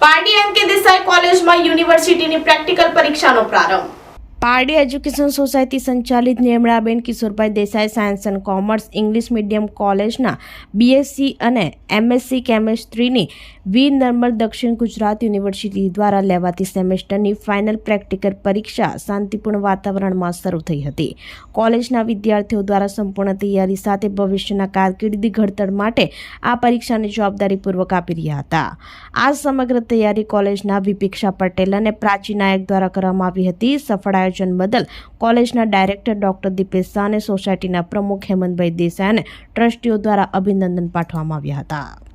પારડી એમ કે દેસાઈ કોલેજમાં યુનિવર્સિટીની પ્રેક્ટિકલ પરીક્ષાનો પ્રારંભ. પારડી એજ્યુકેશન સોસાયટી સંચાલિત Nirmalaben Kishorbhai Desai science and commerce English medium કોલેજના બીએસસી અને એમએસસી કેમેસ્ટ્રીની વીર નર્મદ દક્ષિણ ગુજરાત યુનિવર્સિટી દ્વારા લેવાતી સેમેસ્ટરની ફાઇનલ પ્રેક્ટિકલ પરીક્ષા શાંતિપૂર્ણ વાતાવરણમાં શરૂ થઈ હતી. કોલેજના વિદ્યાર્થીઓ દ્વારા સંપૂર્ણ તૈયારી સાથે ભવિષ્યના કારકિર્દી ઘડતર માટે આ પરીક્ષાની જવાબદારીપૂર્વક આપી રહ્યા હતા. આ સમગ્ર તૈયારી કોલેજના વિપિક્ષા પટેલ અને પ્રાચી નાયક દ્વારા કરવામાં આવી હતી. સફળ આયોજન બદલ કોલેજના ડાયરેક્ટર ડોક્ટર દીપેશ શાહ અને સોસાયટીના પ્રમુખ હેમંતભાઈ દેસાઈ અને ટ્રસ્ટીઓ દ્વારા અભિનંદન પાઠવવામાં આવ્યા હતા.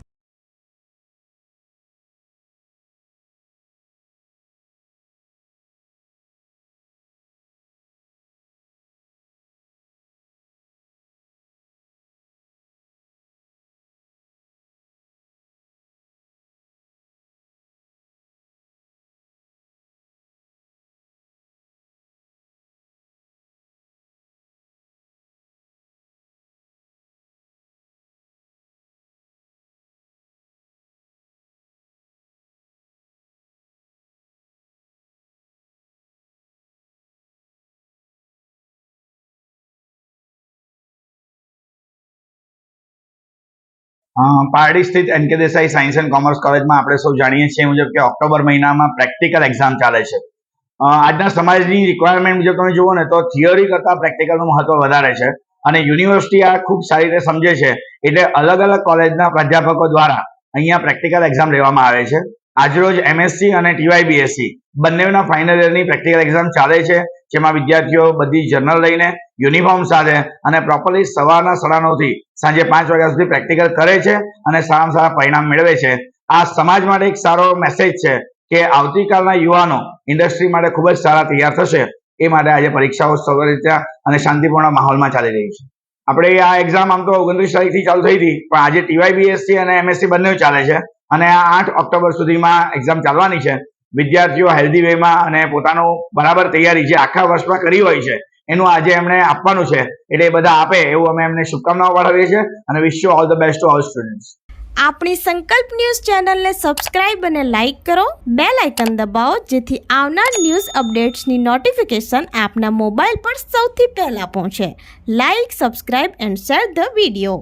પારડી સ્થિત એન કે દેસાઈ સાયન્સ એન્ડ કોમર્સ કોલેજમાં આપણે સૌ જાણીએ છીએ મુજબ કે ઓક્ટોબર મહિનામાં પ્રેક્ટિકલ એક્ઝામ ચાલે છે. આજના સમાજની રિક્વાયરમેન્ટ મુજબ તમે જુઓ ને તો થિયરી કરતાં પ્રેક્ટિકલનું મહત્વ વધારે છે અને યુનિવર્સિટી આ ખૂબ સારી રીતે સમજે છે એટલે અલગ અલગ કોલેજના પ્રાધ્યાપકો દ્વારા અહીંયા પ્રેક્ટિકલ એક્ઝામ લેવામાં આવે છે. આજરોજ એમએસસી અને ટીવાયબીએસસી બંનેના ફાઇનલ યરની પ્રેક્ટિકલ એક્ઝામ ચાલે છે. જેમાં વિદ્યાર્થીઓ બધી જર્નલ લઈને યુનિફોર્મ સાથે અને પ્રોપરલી સવારના સાડા નવથી સાંજે પાંચ વાગ્યા સુધી પ્રેક્ટિકલ કરે છે અને સારામાં સારા પરિણામ મેળવે છે. આ સમાજ માટે એક સારો મેસેજ છે કે આવતીકાલના યુવાનો ઇન્ડસ્ટ્રી માટે ખૂબ જ સારા તૈયાર થશે. એ માટે આજે પરીક્ષાઓ સૌ રીતે અને શાંતિપૂર્ણ માહોલમાં ચાલી રહી છે. આપણે આ એક્ઝામ આમ તો ઓગણત્રીસ તારીખથી ચાલુ થઈ હતી, પણ આજે ટીવાયબીએસસી અને એમએસસી બંને ચાલે છે. અને આ આઠ ઓક્ટોબર સુધીમાં એક્ઝામ ચાલવાની છે. વિદ્યાર્થીઓ હેલ્ધી વેમાં અને પોતાનું બરાબર તૈયારી જે આખા વર્ષમાં કરી હોય છે, એનું આજે એમણે આપવાનું છે. એટલે એ બધા આપે એવું અમે એમને શુભકામનાઓ પાઠવીએ છીએ અને wish you all the best to all students આપણી સંકલ્પ ન્યૂઝ ચેનલને સબસ્ક્રાઇબ અને લાઇક કરો. બે લાઇકન દબાવો, જેથી આવનાર ન્યૂઝ અપડેટ્સની નોટિફિકેશન આપના મોબાઈલ પર સૌથી પહેલાં પહોંચે. Like subscribe and share the video